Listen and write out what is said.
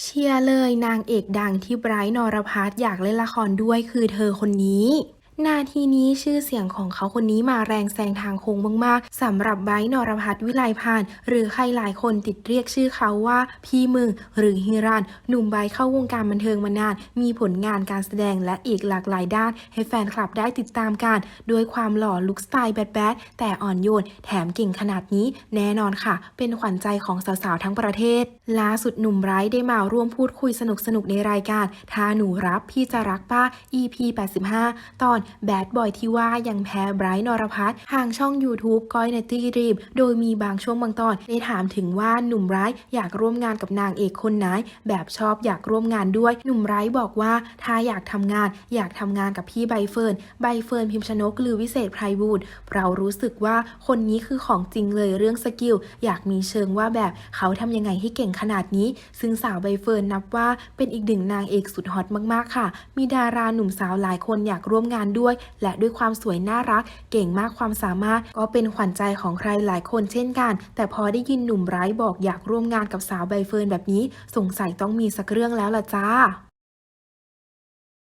เชียร์เลยนางเอกดังที่ไบรท์นรพัฒน์อยากเล่นละครด้วยคือเธอคนนี้ นาทีนี้ชื่อเสียงของเขาคนนี้มาแรงแซงทางโค้งมากๆสำหรับไบร์นรพัฒน์วิไลพาน หรือใครหลายคนติดเรียกชื่อเขาว่า พี่มึง หรือฮิรันหนุ่มไบร์เข้าวงการบันเทิงมานาน มีผลงานการแสดงและอีกหลากหลายด้าน ให้แฟนคลับได้ติดตามกันด้วยความหล่อลุคสไตล์แบดๆแต่อ่อนโยน แถมเก่งขนาดนี้ แน่นอนค่ะ เป็นขวัญใจของสาวๆทั้งประเทศล่าสุดหนุ่มไบร์ได้มาร่วมพูดคุยสนุกๆในรายการถ้าหนูรับพี่จะรักป้า EP 85 ตอน Bad Boy ที่ว่ายังแพ้ไบรท์นรพัฒน์ทางช่อง YouTube ก้อยนตตี้รีบ โดยมีบางช่วงบางตอนได้ถามถึงว่าหนุ่มไรท์อยากร่วมงานกับนางเอกคนไหน แบบชอบอยากร่วมงานด้วย หนุ่มไรท์บอกว่าถ้าอยากทำงาน อยากทำงานกับพี่ใบเฟิร์นใบเฟิร์นพิมพ์ชนกหรือวิเศษไพรบูลย์เรารู้สึกว่าคนนี้คือของจริงเลยเรื่องสกิลอยากมีเชิงว่าแบบเขาทำยังไงให้เก่งขนาดนี้ ซึ่งสาวใบเฟิร์นนับว่าเป็นอีกหนึ่งนางเอกสุดฮอตมากๆค่ะ มีดาราหนุ่มสาวหลายคนอยากร่วมงานด้วย และด้วยความสวยน่ารัก เก่งมากความสามารถก็เป็นขวัญใจของใครหลายคนเช่นกัน แต่พอได้ยินหนุ่มไร้บอกอยากร่วมงานกับสาวใบเฟิร์นแบบนี้ สงสัยต้องมีสักเรื่องแล้วล่ะจ้า